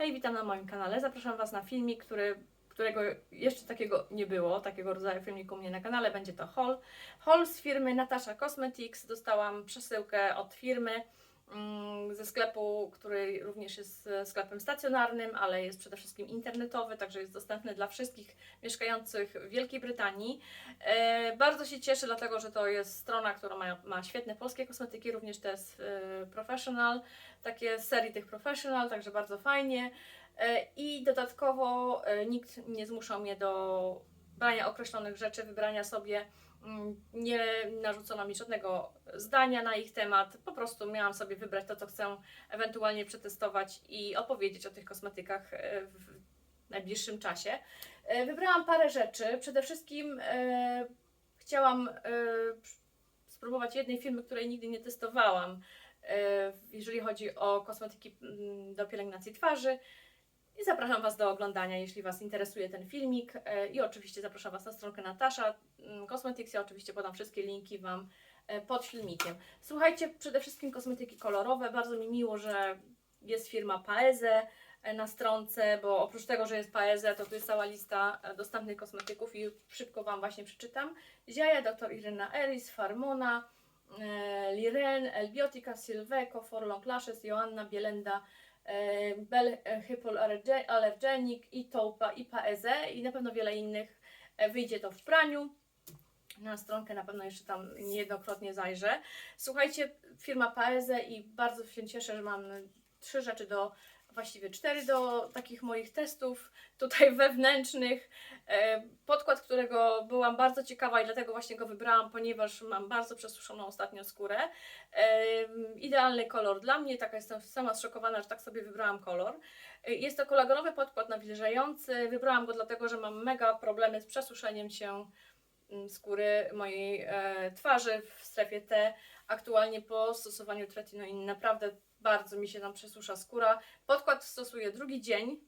Hej, witam na moim kanale. Zapraszam Was na filmik, który, którego jeszcze takiego nie było, takiego rodzaju filmiku u mnie na kanale. Będzie to haul. Haul z firmy Natasha Cosmetics. Dostałam przesyłkę od firmy ze sklepu, który również jest e, sklepem stacjonarnym, ale jest przede wszystkim internetowy, także jest dostępny dla wszystkich mieszkających w Wielkiej Brytanii. E, bardzo się cieszę, dlatego że to jest strona, która ma, ma świetne polskie kosmetyki, również te z e, Professional, takie z serii tych Professional, także bardzo fajnie. I dodatkowo nikt nie zmuszał mnie do brania określonych rzeczy, wybrania sobie. Mm, Nie narzucono mi żadnego zdania na ich temat. Po prostu miałam sobie wybrać to, co chcę ewentualnie przetestować i opowiedzieć o tych kosmetykach e, w najbliższym czasie. E, Wybrałam parę rzeczy. Przede wszystkim e, chciałam e, spróbować jednej firmy, której nigdy nie testowałam, e, jeżeli chodzi o kosmetyki mm, do pielęgnacji twarzy. I zapraszam Was do oglądania, jeśli Was interesuje ten filmik. E, I oczywiście zapraszam Was na stronkę Natasza mm, Cosmetics. Ja oczywiście podam wszystkie linki Wam e, pod filmikiem. Słuchajcie, przede wszystkim kosmetyki kolorowe. Bardzo mi miło, że jest firma Paeze e, na stronce, bo oprócz tego, że jest Paeze, to tu jest cała lista dostępnych kosmetyków i szybko Wam właśnie przeczytam. Ziaja, dr Irena Eris, Farmona, Liren, Elbiotica, Silveco, For Long Lashes, Joanna, Bielenda, e, Bell e, Hypoallergenic, i Toupa, i Paeze i na pewno wiele innych. E, Wyjdzie to w praniu. Na stronkę na pewno jeszcze tam niejednokrotnie zajrzę. Słuchajcie, firma Paeze i bardzo się cieszę, że mam trzy rzeczy do, właściwie cztery do takich moich testów tutaj wewnętrznych. E, Podkład, którego byłam bardzo ciekawa i dlatego właśnie go wybrałam, ponieważ mam bardzo przesuszoną ostatnio skórę. E, Idealny kolor dla mnie, taka jestem sama zszokowana, że tak sobie wybrałam kolor. E, Jest to kolagerowy podkład nawilżający. Wybrałam go dlatego, że mam mega problemy z przesuszeniem się skóry mojej e, twarzy w strefie T. Aktualnie po stosowaniu tretinoin naprawdę bardzo mi się tam przesusza skóra. Podkład stosuję drugi dzień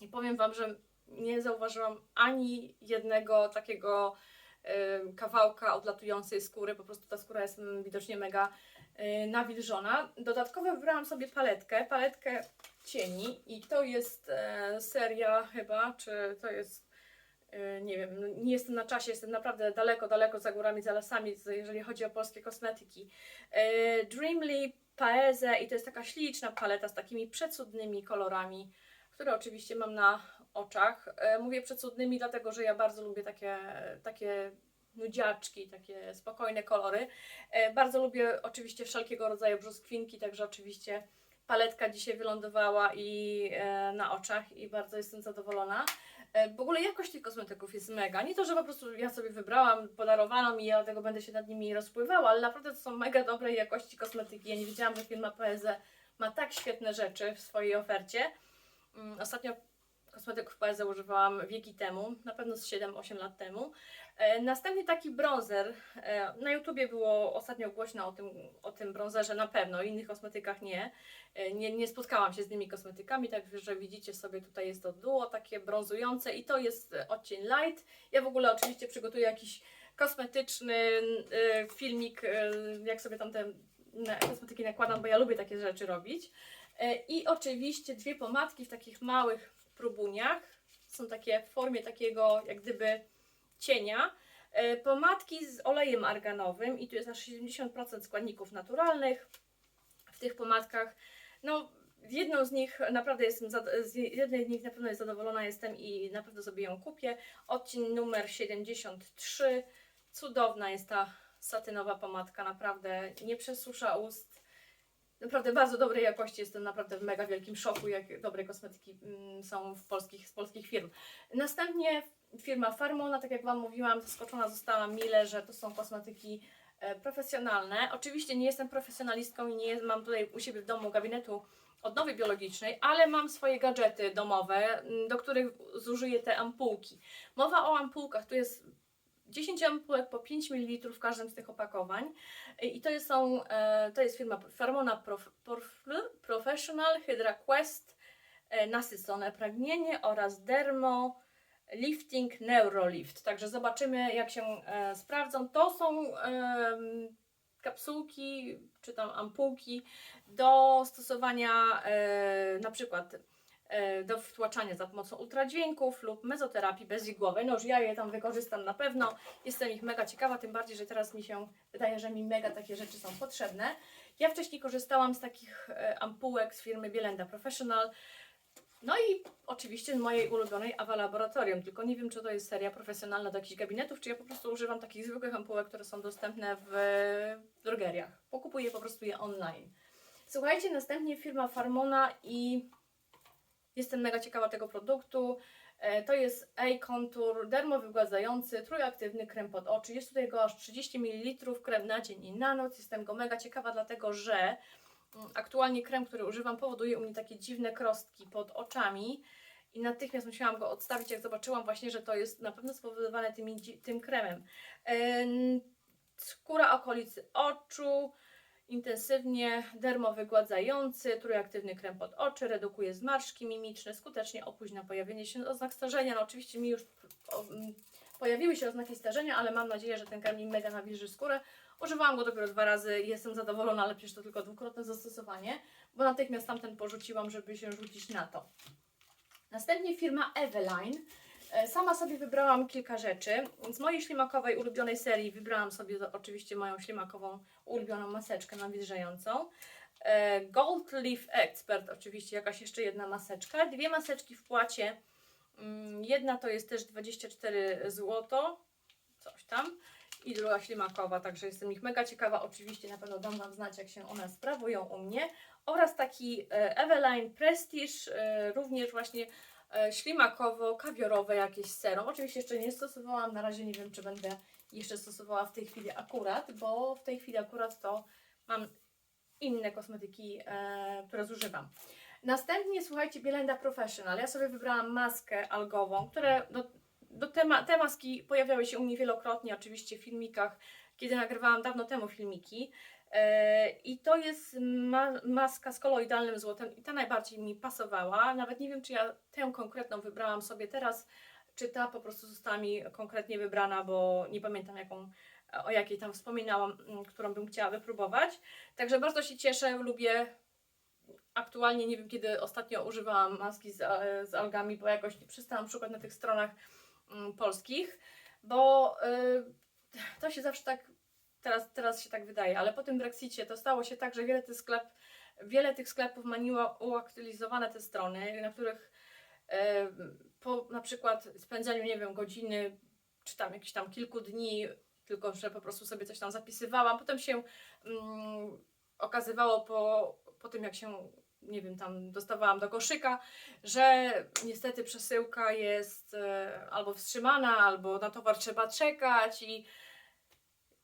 i powiem Wam, że nie zauważyłam ani jednego takiego e, kawałka odlatującej skóry. Po prostu ta skóra jest mm, widocznie mega e, nawilżona. Dodatkowo wybrałam sobie paletkę, paletkę cieni i to jest seria chyba, czy to jest nie wiem, no nie jestem na czasie, jestem naprawdę daleko, daleko za górami, za lasami, jeżeli chodzi o polskie kosmetyki. E, Dreamly Paeze i to jest taka śliczna paleta z takimi przecudnymi kolorami, które oczywiście mam na oczach. E, Mówię przecudnymi, dlatego że ja bardzo lubię takie, takie nudziaczki, takie spokojne kolory. E, Bardzo lubię oczywiście wszelkiego rodzaju brzoskwinki, także oczywiście paletka dzisiaj wylądowała i e, na oczach i bardzo jestem zadowolona. E, W ogóle jakość tych kosmetyków jest mega. Nie to, że po prostu ja sobie wybrałam, podarowano mi, ja dlatego będę się nad nimi rozpływała, ale naprawdę to są mega dobrej jakości kosmetyki. Ja nie wiedziałam, że firma PSE ma tak świetne rzeczy w swojej ofercie. Mm, Ostatnio kosmetyków PSE używałam wieki temu, na pewno z 7-8 lat temu. E, Następnie taki bronzer. E, Na YouTubie było ostatnio głośno o tym, o tym bronzerze na pewno, innych kosmetykach nie. E, nie. Nie spotkałam się z tymi kosmetykami, także widzicie sobie tutaj jest to duo takie brązujące i to jest odcień light. Ja w ogóle oczywiście przygotuję jakiś kosmetyczny filmik, jak sobie tam te kosmetyki nakładam, bo ja lubię takie rzeczy robić. I oczywiście dwie pomadki w takich małych próbuniach. Są takie w formie takiego jak gdyby cienia. E, Pomadki z olejem arganowym i tu jest aż 70% składników naturalnych w tych pomadkach. No, jedną z nich naprawdę jestem, z jednej z nich na pewno jest zadowolona jestem i na pewno sobie ją kupię. Odcień numer 73. Cudowna jest ta satynowa pomadka, naprawdę nie przesusza ust. Naprawdę bardzo dobrej jakości, jestem naprawdę w mega wielkim szoku, jak dobre kosmetyki mm, są w polskich, z polskich firm. Następnie firma Farmona, tak jak Wam mówiłam, zaskoczona zostałam mile, że to są kosmetyki e, profesjonalne. Oczywiście nie jestem profesjonalistką i nie mam tutaj u siebie w domu gabinetu odnowy biologicznej, ale mam swoje gadżety domowe, m, do których zużyję te ampułki. Mowa o ampułkach, tu jest 10 ampułek po 5 ml w każdym z tych opakowań i to są, e, to jest firma Farmona Prof, Prof, Professional Hydra Quest e, nasycone pragnienie oraz Dermo Lifting Neurolift. Także zobaczymy, jak się e, sprawdzą. To są kapsułki czy tam ampułki do stosowania na przykład do wtłaczania za pomocą ultradźwięków lub mezoterapii bezigłowej. No już ja je tam wykorzystam na pewno. Jestem ich mega ciekawa, tym bardziej, że teraz mi się wydaje, że mi mega takie rzeczy są potrzebne. Ja wcześniej korzystałam z takich e, ampułek z firmy Bielenda Professional. No i oczywiście z mojej ulubionej Awa Laboratorium, tylko nie wiem, czy to jest seria profesjonalna do jakichś gabinetów, czy ja po prostu używam takich zwykłych ampułek, które są dostępne w drogeriach. Pokupuję po prostu je online. Słuchajcie, następnie firma Farmona i jestem mega ciekawa tego produktu. E, To jest A-Contour dermowygładzający, trójaktywny krem pod oczy. Jest tutaj go aż 30 ml, krem na dzień i na noc. Jestem go mega ciekawa, dlatego że mm, aktualnie krem, który używam, powoduje u mnie takie dziwne krostki pod oczami. I natychmiast musiałam go odstawić, jak zobaczyłam właśnie, że to jest na pewno spowodowane tymi, tym kremem. Em, Skóra okolicy oczu, intensywnie dermowygładzający, trójaktywny krem pod oczy, redukuje zmarszczki mimiczne, skutecznie opóźnia pojawienie się oznak starzenia. No oczywiście mi już mm, pojawiły się oznaki starzenia, ale mam nadzieję, że ten krem mi mega nawilży skórę. Używałam go dopiero dwa razy jestem zadowolona, ale przecież to tylko dwukrotne zastosowanie, bo natychmiast tamten porzuciłam, żeby się rzucić na to. Następnie firma Eveline. E, Sama sobie wybrałam kilka rzeczy. Z mojej ślimakowej ulubionej serii wybrałam sobie oczywiście moją ślimakową ulubioną maseczkę nawilżającą. E, Gold Leaf Expert, oczywiście jakaś jeszcze jedna maseczka. Dwie maseczki w płacie. Mm, Jedna to jest też 24 zł, coś tam. I druga ślimakowa, także jestem ich mega ciekawa. Oczywiście na pewno dam Wam znać, jak się one sprawują u mnie. Oraz taki e, Eveline Prestige, również właśnie ślimakowo-kawiorowe jakieś serum. Oczywiście jeszcze nie stosowałam, na razie nie wiem, czy będę jeszcze stosowała w tej chwili akurat, bo w tej chwili akurat to mam inne kosmetyki, e, które zużywam. Następnie, słuchajcie, Bielenda Professional. Ja sobie wybrałam maskę algową, które do, do tema, te maski pojawiały się u mnie wielokrotnie, oczywiście w filmikach, kiedy nagrywałam dawno temu filmiki. E, I to jest ma maska z koloidalnym złotem i ta najbardziej mi pasowała. Nawet nie wiem, czy ja tę konkretną wybrałam sobie teraz, czy ta po prostu została mi konkretnie wybrana, bo nie pamiętam jaką, o jakiej tam wspominałam, mm, którą bym chciała wypróbować. Także bardzo się cieszę, lubię. Aktualnie nie wiem, kiedy ostatnio używałam maski z, e, z algami, bo jakoś przestałam szukać na tych stronach mm, polskich, bo y, to się zawsze tak teraz, teraz się tak wydaje, ale po tym Brexicie to stało się tak, że wiele tych, sklep, wiele tych sklepów ma uaktualizowane te strony, na których e, po na przykład spędzaniu, nie wiem, godziny, czy tam jakichś tam kilku dni, tylko że po prostu sobie coś tam zapisywałam, potem się mm, okazywało po, po tym, jak się nie wiem, tam dostawałam do koszyka, że niestety przesyłka jest e, albo wstrzymana, albo na towar trzeba czekać i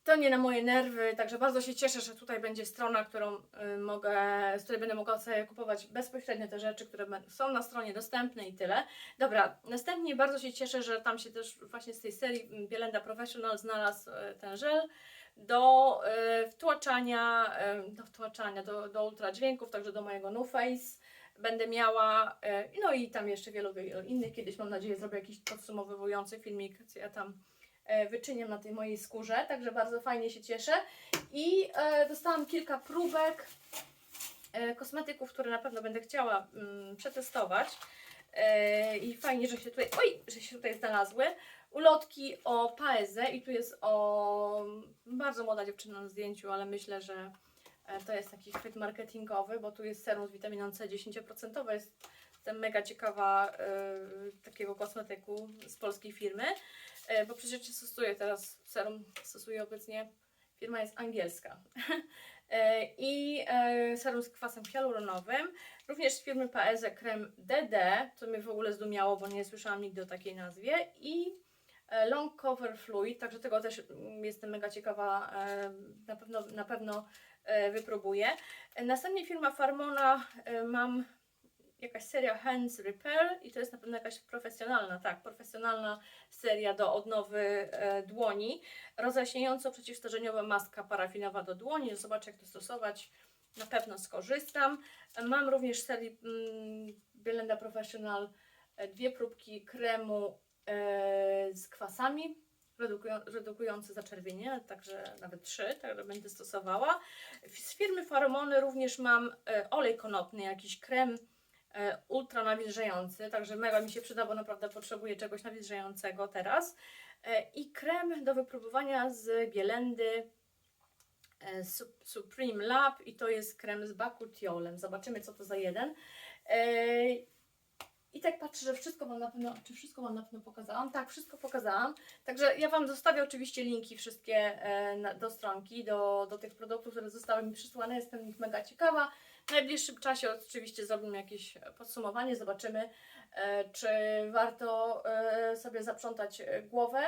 to nie na moje nerwy, także bardzo się cieszę, że tutaj będzie strona, którą y, mogę, z której będę mogła sobie kupować bezpośrednio te rzeczy, które są na stronie dostępne i tyle. Dobra, następnie bardzo się cieszę, że tam się też właśnie z tej serii mm, Bielenda Professional znalazł y, ten żel do y, wtłaczania, do wtłaczania, do, do ultradźwięków, także do mojego No Face będę miała, no i tam jeszcze wielu, wielu innych. Kiedyś mam nadzieję zrobię jakiś podsumowujący filmik, co ja tam e, wyczyniam na tej mojej skórze, także bardzo fajnie się cieszę. I e, dostałam kilka próbek e, kosmetyków, które na pewno będę chciała mm, przetestować. I fajnie, że się tutaj, oj, że się tutaj znalazły. Ulotki o Paeze i tu jest o bardzo młoda dziewczyna na zdjęciu, ale myślę, że to jest taki chwyt marketingowy, bo tu jest serum z witaminą C 10%. Jest, mega ciekawa takiego kosmetyku z polskiej firmy. E, bo przecież nie stosuję teraz serum, stosuję obecnie, firma jest angielska. E, I e, serum z kwasem hialuronowym, również z firmy Paeze krem DD, co mnie w ogóle zdumiało, bo nie słyszałam nigdy o takiej nazwie i Long Cover Fluid, także tego też mm, jestem mega ciekawa, na pewno, na pewno wypróbuję. Następnie firma Farmona, mam jakaś seria Hands Repair i to jest na pewno jakaś profesjonalna, tak, profesjonalna seria do odnowy e, dłoni. Rozjaśniająco przeciwstarzeniowa maska parafinowa do dłoni. Zobaczę jak to stosować. Na pewno skorzystam. Mam również serii mm, Professional e, dwie próbki kremu e, z kwasami redukują, redukujący zaczerwienie, także nawet trzy, także będę stosowała. Z firmy Farmony również mam e, olej konopny, jakiś krem ultra nawilżający, także mega mi się przyda, bo naprawdę potrzebuję czegoś nawilżającego teraz. E, I krem do wypróbowania z Bielendy e, Su- Supreme Lab i to jest krem z bakutiolem. Zobaczymy co to za jeden. I tak patrzę, że wszystko Wam na pewno, czy wszystko Wam na pewno pokazałam? Tak, wszystko pokazałam. Także ja Wam zostawię oczywiście linki wszystkie e, do stronki, do, do tych produktów, które zostały mi przysłane. Jestem ich mega ciekawa. W najbliższym czasie oczywiście zrobimy jakieś podsumowanie, zobaczymy, e, czy warto e, sobie zaprzątać głowę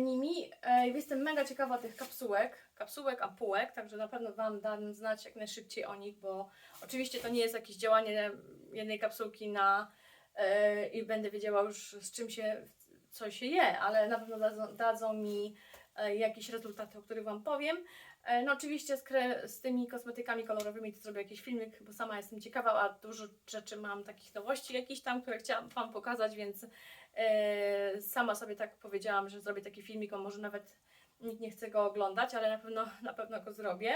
nimi. Jestem mega ciekawa tych kapsułek, kapsułek, ampułek, także na pewno Wam dam znać jak najszybciej o nich, bo oczywiście to nie jest jakieś działanie jednej kapsułki na i będę wiedziała już z czym się, co się je, ale na pewno dadzą, dadzą mi e, jakieś rezultaty, o których Wam powiem. E, No oczywiście z, z tymi kosmetykami kolorowymi to zrobię jakiś filmik, bo sama jestem ciekawa, a dużo rzeczy mam takich nowości jakichś tam, które chciałam Wam pokazać, więc e, sama sobie tak powiedziałam, że zrobię taki filmik, bo może nawet nikt nie chce go oglądać, ale na pewno, na pewno go zrobię.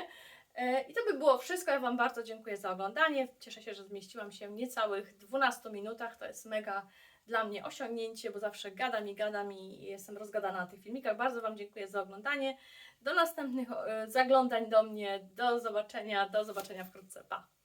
E, I to by było wszystko. Ja Wam bardzo dziękuję za oglądanie. Cieszę się, że zmieściłam się w niecałych 12 minutach. To jest mega dla mnie osiągnięcie, bo zawsze gadam i gadam i jestem rozgadana na tych filmikach. Bardzo Wam dziękuję za oglądanie. Do następnych e, zaglądań do mnie. Do zobaczenia. Do zobaczenia wkrótce. Pa!